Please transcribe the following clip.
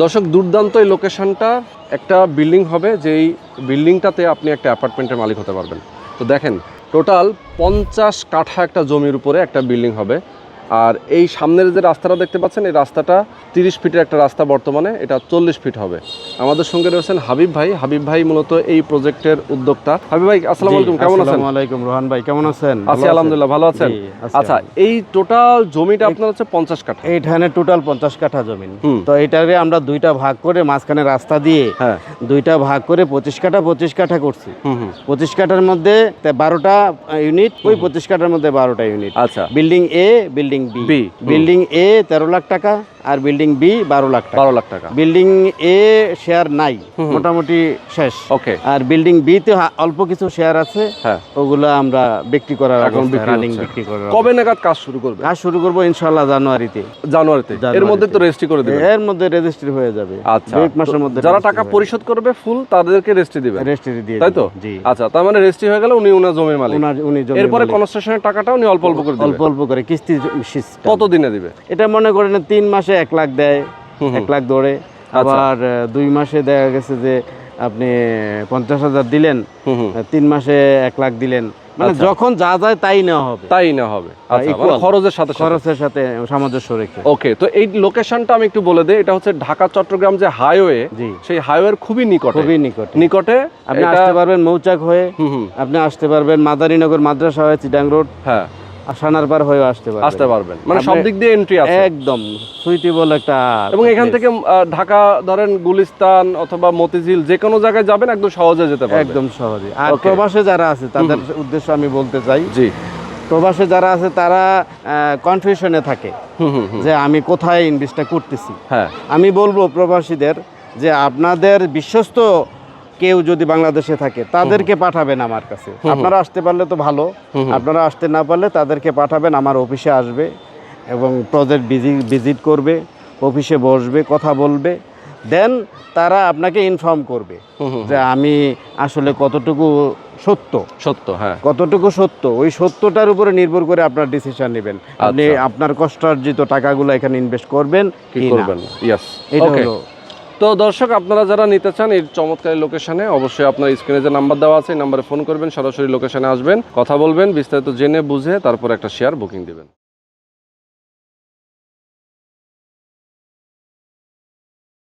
দর্শক, দুর্দান্ত এই লোকেশানটা একটা বিল্ডিং হবে, যেই বিল্ডিংটাতে আপনি একটা অ্যাপার্টমেন্টের মালিক হতে পারবেন। তো দেখেন টোটাল পঞ্চাশ কাঠা একটা জমির উপরে একটা বিল্ডিং হবে। আর এই সামনের যে রাস্তাটা দেখতে পাচ্ছেন, এই রাস্তাটা তিরিশ ফিটের একটা রাস্তা বর্তমানে এটা চল্লিশ ফিট হবে। আমাদের সঙ্গে রয়েছেন হাবিব ভাই। হাবিব ভাই মূলত এই প্রজেক্টের উদ্যোক্তা। হাবিব ভাই আসসালামু আলাইকুম কেমন আছেন? আসসালামু আলাইকুম রোহান ভাই কেমন আছেন? আছি আলহামদুলিল্লাহ ভালো আছেন? আচ্ছা এই টোটাল জমিটা আপনার হচ্ছে পঞ্চাশ কাঠা। এইখানে টোটাল পঞ্চাশ কাঠা জমিন হুম। তো এটারে আমরা দুইটা ভাগ করে মাঝখানে রাস্তা দিয়ে হ্যাঁ। দুইটা ভাগ করে পঁচিশ কাঠা পঁচিশ কাঠা করছি। হুম হুম। পঁচিশ কাঠার মধ্যে তে বারোটা ইউনিট ওই পঁচিশ কাঠার মধ্যে বারোটা ইউনিট আচ্ছা। Building A building B building A তেরো লাখ টাকা। আর বিল্ডিং বি বারো লাখ টাকা। বারো লাখ টাকা। বিল্ডিং এ শেয়ার নাই মোটামুটি শেষ। ওকে আর বিল্ডিং বি তে অল্প কিছু শেয়ার আছে হ্যাঁ। ওগুলো আমরা বিক্রি করার এখন বিক্রি রানিং বিক্রি করার কবে নাগাদ কাজ শুরু করবে? কাজ শুরু করব ইনশাল্লাহ জানুয়ারিতে। জানুয়ারিতে। এর মধ্যে তো রেজিস্ট্রি করে দেবে এর মধ্যে রেজিস্ট্রি হয়ে যাবে। আচ্ছা এক মাসের মধ্যে যারা টাকা পরিশোধ করবে ফুল তাদেরকে রেজিস্ট্রি দিবে রেজিস্ট্রি দিয়ে তাই তো? জি। আচ্ছা তার মানে রেজিস্ট্রি হয়ে গেলে উনি ওনার জমির মালিক। উনি জমির এরপরে। কনস্ট্রাকশনের টাকাটা উনি অল্প অল্প করে অল্প অল্প করে কিস্তি। কত দিনে দিবে? এটা মনে করেন তিন মাসে এক লাখ দেয়। এক লাখ ধরে। আবার দুই মাসে দেখা গেছে যে আপনি পঞ্চাশ হাজার দিলেন তিন মাসে এক লাখ দিলেন। মানে আচ্ছা। যখন যা যায় তাই নেওয়া হবে। তাই না হবে। আচ্ছা মানে। খরচের সাথে খরচের সাথে সামঞ্জস্য রেখে। ওকে তো এই লোকেশনটা আমি একটু বলে দিই। এটা হচ্ছে ঢাকা চট্টগ্রাম যে হাইওয়ে জি। সেই হাইওয়ের খুবই নিকটে। খুবই নিকট। নিকটে আপনি আসতে পারবেন মৌচাক হয়ে। আপনি আসতে পারবেন মাদারীনগর মাদ্রাসা হয়ে চিটাং রোড। হ্যাঁ। আসানার পার হয়ে আসতে পারবেন। আসতে পারবেন। মানে সব দিক দিয়ে এন্ট্রি আছে। একদম সুইটেবল একটা এবং এখান থেকে ঢাকা ধরেন গুলিস্তান অথবা মতিঝিল যে কোনো জায়গায় যাবেন একদম সহজে যেতে পারবেন। একদম সহজে। আর প্রবাসে যারা আছে তাদের উদ্দেশ্য আমি বলতে চাই জি। প্রবাসে যারা আছে তারা কনফিউশনে থাকে। যে আমি কোথায় ইনভেস্টটা করতেছি। হ্যাঁ। আমি বলব প্রবাসীদের যে আপনাদের বিশ্বস্ত কেউ যদি বাংলাদেশে থাকে তাদেরকে পাঠাবেন আমার কাছে। আপনারা আসতে পারলে তো ভালো। আপনারা আসতে না পারলে তাদেরকে পাঠাবেন আমার অফিসে আসবে এবং প্রজেক্ট ভিজিট করবে অফিসে বসবে কথা বলবে দেন তারা আপনাকে ইনফর্ম করবে। যে আমি আসলে কতটুকু সত্য। সত্য হ্যাঁ। কতটুকু সত্য? ওই সত্যটার উপরে নির্ভর করে আপনার ডিসিশন নেবেন। আপনি আচ্ছা। আপনার কষ্টার্জিত টাকাগুলো এখানে ইনভেস্ট করবেন কি কি করবেন? ইয়েস এটা হলো তো দর্শক, আপনারা যারা নিতে চান এই চমৎকার লোকেশনে, অবশ্যই আপনার স্ক্রিনে যে নাম্বার দেওয়া আছে, এই নাম্বারে ফোন করবেন, সরাসরি লোকেশনে আসবেন, কথা বলবেন, বিস্তারিত জেনে বুঝে তারপর একটা শেয়ার বুকিং দিবেন।